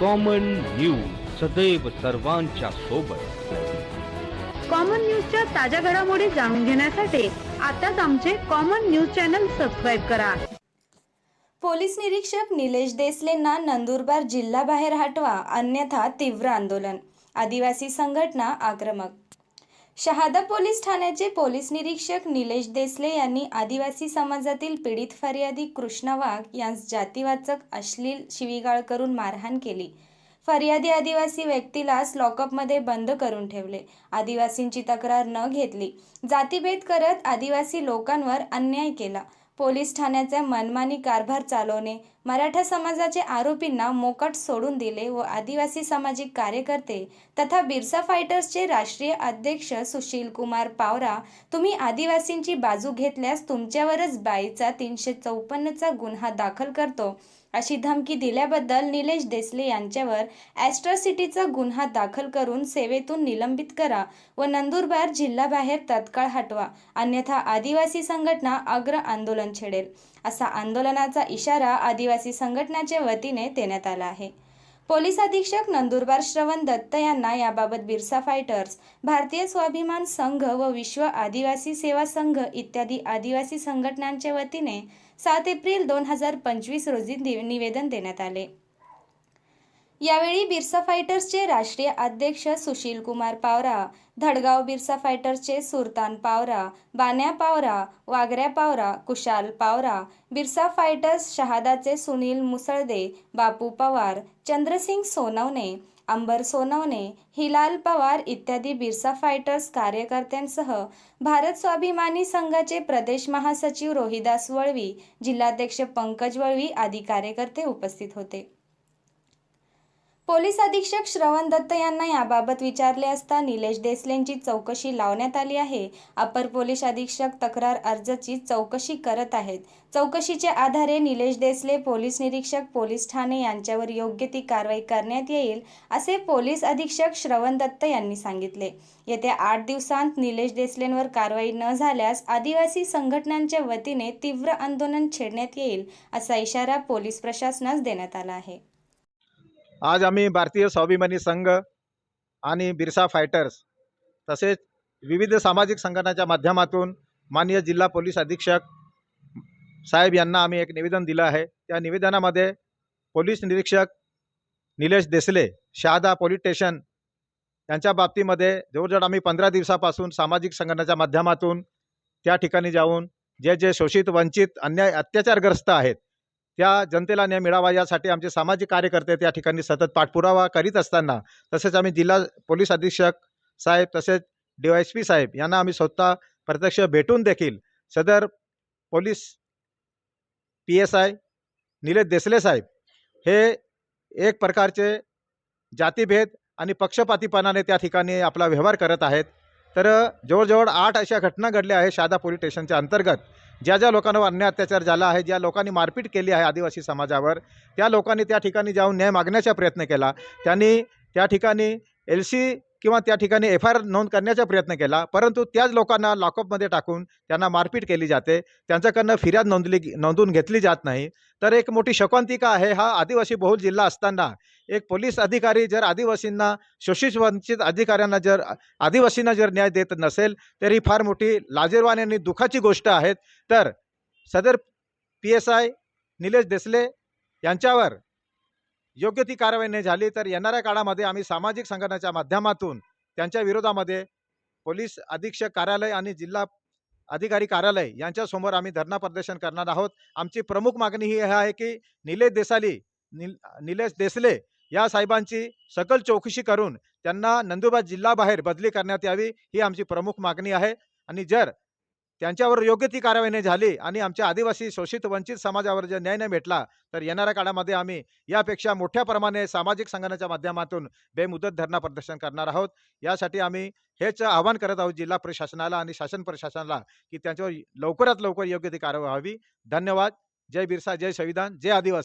Common news सदैव सर्वांच्या सोबत. कॉमन न्यूजच्या ताज्या घडामोडी जाणून घेण्यासाठी आताच आमचे कॉमन न्यूज चॅनल सबस्क्राईब करा. पोलीस निरीक्षक निलेश देसलेंना नंदुरबार जिल्हाबाहेर हटवा अन्यथा तीव्र आंदोलन. आदिवासी संघटना आक्रमक. शहादा पोलीस ठाण्याचे पोलीस निरीक्षक निलेश देसले यांनी आदिवासी समाजातील पीडित फर्यादी कृष्णा वाघ यांस जातीवाचक अश्लील शिवीगाळ करून मारहाण केली. फर्यादी आदिवासी व्यक्तीलाच लॉकअपमध्ये बंद करून ठेवले. आदिवासींची तक्रार न घेतली. जातीभेद करत आदिवासी लोकांवर अन्याय केला. पोलीस ठाण्याचा मनमानी कारभार चालवणे मराठा समाजाचे आरोपींना मोकट सोडून दिले व आदिवासी सामाजिक कार्यकर्ते तथा बिरसा फायटर्सचे राष्ट्रीय अध्यक्ष सुशील कुमार पावरा तुम्ही आदिवासींची बाजू घेतल्यास तुमच्यावरच बाईचा तीनशे चौपन्नचा गुन्हा दाखल करतो अशी धमकी दिल्याबद्दल निलेश देसले यांच्यावर ॲस्ट्रॉसिटीचा गुन्हा दाखल करून सेवेतून निलंबित करा व नंदुरबार जिल्हाबाहेर तत्काळ हटवा अन्यथा आदिवासी संघटना अग्र आंदोलन छेडेल असा आंदोलनाचा इशारा आदिवासी संघटनेच्या वतीने देण्यात आला आहे. पोलीस अधीक्षक नंदुरबार श्रवण दत्त यांना याबाबत बिरसा फायटर्स भारतीय स्वाभिमान संघ व विश्व आदिवासी सेवा संघ इत्यादी आदिवासी संघटनांच्या वतीने सात एप्रिल दोन हजार पंचवीस रोजी निवेदन देण्यात आले. यावेळी बिरसा फायटर्सचे राष्ट्रीय अध्यक्ष सुशील कुमार पावरा धडगाव बिरसा फायटर्सचे सुरतान पावरा बान्या पावरा वागऱ्या पावरा कुशाल पावरा बिरसा फायटर्स शहादाचे सुनील मुसळदे बापू पवार चंद्रसिंग सोनवणे अंबर सोनवणे हिलाल पवार इत्यादी बिरसा फायटर्स कार्यकर्त्यांसह भारत स्वाभिमानी संघाचे प्रदेश महासचिव रोहिदास वळवी जिल्हाध्यक्ष पंकज वळवी आदी कार्यकर्ते उपस्थित होते. पोलीस अधीक्षक श्रवण दत्त यांना याबाबत विचारले असता निलेश देसलेंची चौकशी लावण्यात आली आहे. अपर पोलीस अधीक्षक तक्रार अर्जाची चौकशी करत आहेत. चौकशीच्या आधारे निलेश देसले पोलीस निरीक्षक पोलीस ठाणे यांच्यावर योग्य ती कारवाई करण्यात येईल असे पोलीस अधीक्षक श्रवण दत्त यांनी सांगितले. येत्या आठ दिवसांत निलेश देसलेंवर कारवाई न झाल्यास आदिवासी संघटनांच्या वतीने तीव्र आंदोलन छेडण्यात येईल असा इशारा पोलीस प्रशासनास देण्यात आला आहे. आज आम्ही भारतीय स्वाभिमानी संघ आणि बिरसा फायटर्स तसेच विविध सामाजिक संघटनाच्या माध्यमातून माननीय जिल्हा पोलीस अधीक्षक साहेब यांना आम्ही एक निवेदन दिलं आहे. त्या निवेदनामध्ये पोलीस निरीक्षक निलेश देसले शहादा पोलीस स्टेशन यांच्या बाबतीमध्ये जवळजवळ आम्ही पंधरा दिवसापासून सामाजिक संघटनाच्या माध्यमातून त्या ठिकाणी जाऊन जे जे शोषित वंचित अन्याय अत्याचारग्रस्त आहेत त्या जनतेला न्याय मिळावा यासाठी आमचे सामाजिक कार्यकर्ते त्या ठिकाणी सतत पाठपुरावा करीत असताना तसेच आम्ही जिल्हा पोलीस अधीक्षक साहेब तसेच डी वाय एस पी साहेब यांना आम्ही स्वतः प्रत्यक्ष भेटून देखील सदर police P S I Nilesh Desale साहेब हे एक प्रकारचे जातीभेद आणि पक्षपातीपणाने त्या ठिकाणी आपला व्यवहार करत आहेत. तर जवळजवळ आठ अशा घटना घडल्या आहेत शादा पोलीस स्टेशनच्या अंतर्गत. ज्या ज्या लोकांवर अन्याय अत्याचार झाला आहे ज्या लोकांनी मारपीट केली आहे आदिवासी समाजावर त्या लोकांनी त्या ठिकाणी जाऊन न्याय मागण्याचा प्रयत्न केला. त्यांनी त्या ठिकाणी एल सी किंवा त्या ठिकाणी एफ आय आर नोंद करण्याचा प्रयत्न केला परंतु त्याच लोकांना लॉकअपमध्ये टाकून त्यांना मारपीट केली जाते. त्यांच्याकडनं फिर्याद नोंदली नोंदवून घेतली जात नाही. तर एक मोठी शोकांतिका आहे हा आदिवासी बहुल जिल्हा असताना. एक पोलीस अधिकारी जर आदिवासींना शोषित वंचित अधिकाऱ्यांना जर आदिवासींना जर न्याय देत नसेल तर ही फार मोठी लाजीरवाणी आणि दुःखाची गोष्ट आहे तर सदर P S I Nilesh Desale यांच्यावर योग्य ती कारवाई नाही झाली तर येणाऱ्या काळामध्ये आम्ही सामाजिक संघटनेच्या माध्यमातून त्यांच्या विरोधामध्ये पोलीस अधीक्षक कार्यालय आणि जिल्हा अधिकारी कार्यालय यांच्यासमोर आम्ही धरणा प्रदर्शन करणार आहोत. आमची प्रमुख मागणी ही आहे की निलेश देसाली निल निलेश देसले या साहेबांची सकल चौकशी करून त्यांना नंदुरबार जिल्हाबाहेर बदली करण्यात यावी ही आमची प्रमुख मागणी आहे. आणि जर त्यांच्यावर योग्य ती कारवाई नाही झाली आणि आमच्या आदिवासी शोषित वंचित समाजावर जर न्याय नाही भेटला तर येणाऱ्या काळामध्ये आम्ही यापेक्षा मोठ्या प्रमाणे सामाजिक संघटनाच्या माध्यमातून बेमुदत धरणा प्रदर्शन करणार आहोत. यासाठी आम्ही हेच आवाहन करत आहोत जिल्हा प्रशासनाला आणि शासन प्रशासनाला की त्यांच्यावर लवकरात लवकर योग्य ती कारवाई व्हावी. धन्यवाद. जय बिरसा जय संविधान जय आदिवासी.